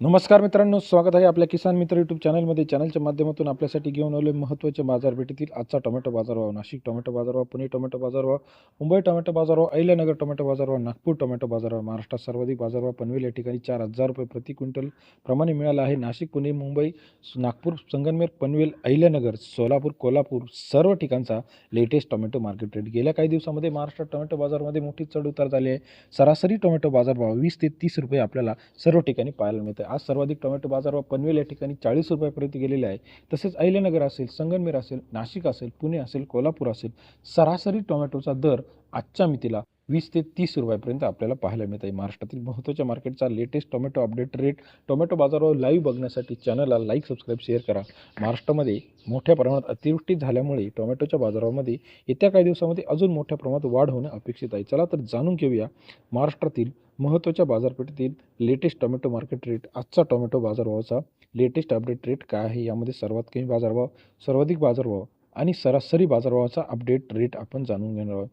नमस्कार मित्रांनो स्वागत आहे आपल्या किसान मित्र यूट्यूब चॅनलमध्ये चॅनलच्या माध्यमातून आपल्यासाठी घेऊन आलो महत्त्वाचे बाजारपेठेतील आजचा टोमॅटो बाजारभाव. नाशिक टोमॅटो बाजारभाव पुणे टोमॅटो बाजारभाव मुंबई टोमॅटो बाजारभाव अहिल्यानगर टोमॅटो बाजारभाव नागपूर टोमॅटो बाजारभाव महाराष्ट्रात सर्वाधिक बाजारभाव पनवेल या ठिकाणी चार हजार रुपये प्रति क्विंटल प्रमाणे मिळाला आहे. नाशिक पुणे मुंबई नागपूर संगनमेर पनवेल अहिल्यानगर सोलापूर कोल्हापूर सर्व ठिकाणचा लेटेस्ट टोमॅटो मार्केट रेट गेल्या काही दिवसामध्ये महाराष्ट्रात टोमॅटो बाजारमध्ये मोठी चढ उतार झाली आहे. सरासरी टोमॅटो बाजारभाव वीस ते तीस रुपये आपल्याला सर्व ठिकाणी पाहायला मिळते आज सर्वाधिक टोमॅटो बाजारभाव पनवेल या ठिकाणी चाळीस रुपयापर्यंत गेलेले आहे. तसेच अहिल्यानगर असेल संगमनेर असेल नाशिक असेल पुणे असेल कोल्हापूर असेल सरासरी टोमॅटोचा दर आजच्या मितीला वीस ते तीस रुपयापर्यंत आपल्याला पाहायला मिळत. आहे महाराष्ट्रातील महत्त्वाच्या मार्केटचा latest tomato update rate tomato बाजारावर लाईव्ह बघण्यासाठी चॅनलला लाईक सबस्क्राईब शेअर करा. महाराष्ट्रामध्ये मोठ्या प्रमाणात अतिवृष्टी झाल्यामुळे टोमॅटोच्या बाजारामध्ये येत्या काही दिवसामध्ये अजून मोठ्या प्रमाणात वाढ होणं अपेक्षित आहे. चला तर जाणून घेऊया महाराष्ट्रातील महत्त्वाच्या बाजारपेठेतील लेटेस्ट टोमॅटो मार्केट रेट आजचा टोमॅटो बाजारभावाचा लेटेस्ट अपडेट रेट काय आहे? यामध्ये सर्वात कमी बाजारभाव सर्वाधिक बाजारभाव आणि सरासरी बाजारभावाचा अपडेट रेट आपण जाणून घेणार आहोत.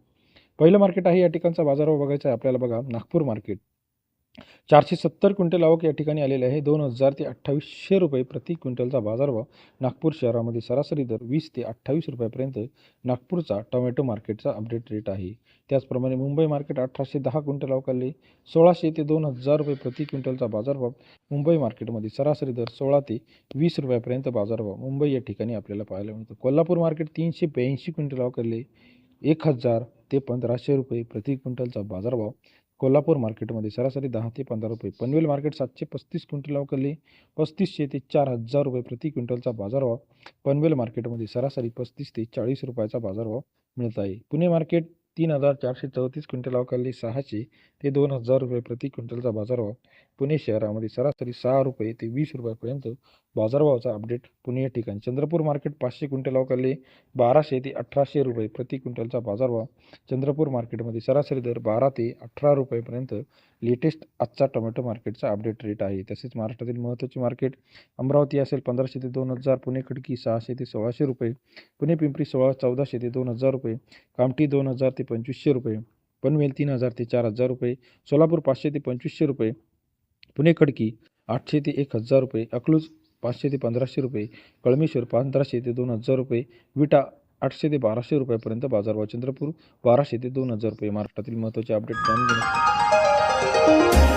पहिलं मार्केट आहे या ठिकाणचा बाजारभाव बघायचा आहे. आपल्याला बघा नागपूर मार्केट. चारशे सत्तर क्विंटल आवक या ठिकाणी आलेले आहे. दोन हजार ते अठ्ठावीसशे रुपये प्रति क्विंटलचा बाजारभाव नागपूर शहरामध्ये सरासरी दर वीस ते अठ्ठावीस रुपयापर्यंत नागपूरचा टोमॅटो मार्केटचा अपडेट रेट आहे. त्याचप्रमाणे मुंबई मार्केट अठराशे दहा क्विंटल अवकालले सोळाशे ते दोन हजार रुपये प्रति क्विंटलचा बाजारभाव मुंबई मार्केटमध्ये सरासरी दर सोळा ते वीस रुपयापर्यंत बाजारभाव मुंबई या ठिकाणी आपल्याला पाहायला मिळतो. कोल्हापूर मार्केट तीनशे ब्याऐंशी क्विंटल अवकालले एक हजार ते पंधराशे रुपये प्रति क्विंटलचा बाजारभाव कोल्हापूर मार्केटमध्ये सरासरी दहा ते पंधरा रुपये. पनवेल मार्केट सातशे पस्तीस क्विंटल अवकालले. पस्तीसशे ते चार हजार रुपये प्रति क्विंटलचा बाजारभाव पनवेल मार्केटमध्ये सरासरी पस्तीस ते चाळीस रुपयाचा बाजारभाव मिळत आहे. पुणे मार्केट तीन हजार चारशे चौतीस क्विंटल अवकालले सहाशे ते दोन हजार रुपये प्रति क्विंटलचा बाजारभाव. पुणे शहरामध्ये सरासरी सहा रुपये ते वीस रुपयापर्यंत बाजारभावाचा अपडेट पुणे या ठिकाणी. चंद्रपूर मार्केट पाचशे क्विंटल अवकालले बाराशे ते अठराशे रुपये प्रति क्विंटलचा बाजारभाव. चंद्रपूर मार्केटमध्ये सरासरी दर बारा ते अठरा रुपयेपर्यंत लेटेस्ट आजचा टोमॅटो मार्केटचा अपडेट रेट आहे. तसेच महाराष्ट्रातील महत्त्वाचे मार्केट अमरावती असेल पंधराशे ते दोन हजार पुणे खडकी सहाशे ते सोळाशे रुपये पुणे पिंपरी सोळा चौदाशे ते दोन हजार रुपये कामठी दोन हजार ते पंचवीसशे रुपये. पनवेल तीन हजार ते चार हजार रुपये. सोलापूर पाचशे ते पंचवीसशे रुपये. पुणे खडकी आठशे ते एक हजार रुपये. अकलूज पाचशे ते पंधराशे रुपये. कळमेश्वर पंधराशे ते दोन हजार रुपये. विटा आठशे ते बाराशे रुपयापर्यंत बाजारभाव चंद्रपूर बाराशे ते दोन हजार रुपये. महाराष्ट्रातील महत्त्वाचे अपडेट जाणून घेण्यासाठी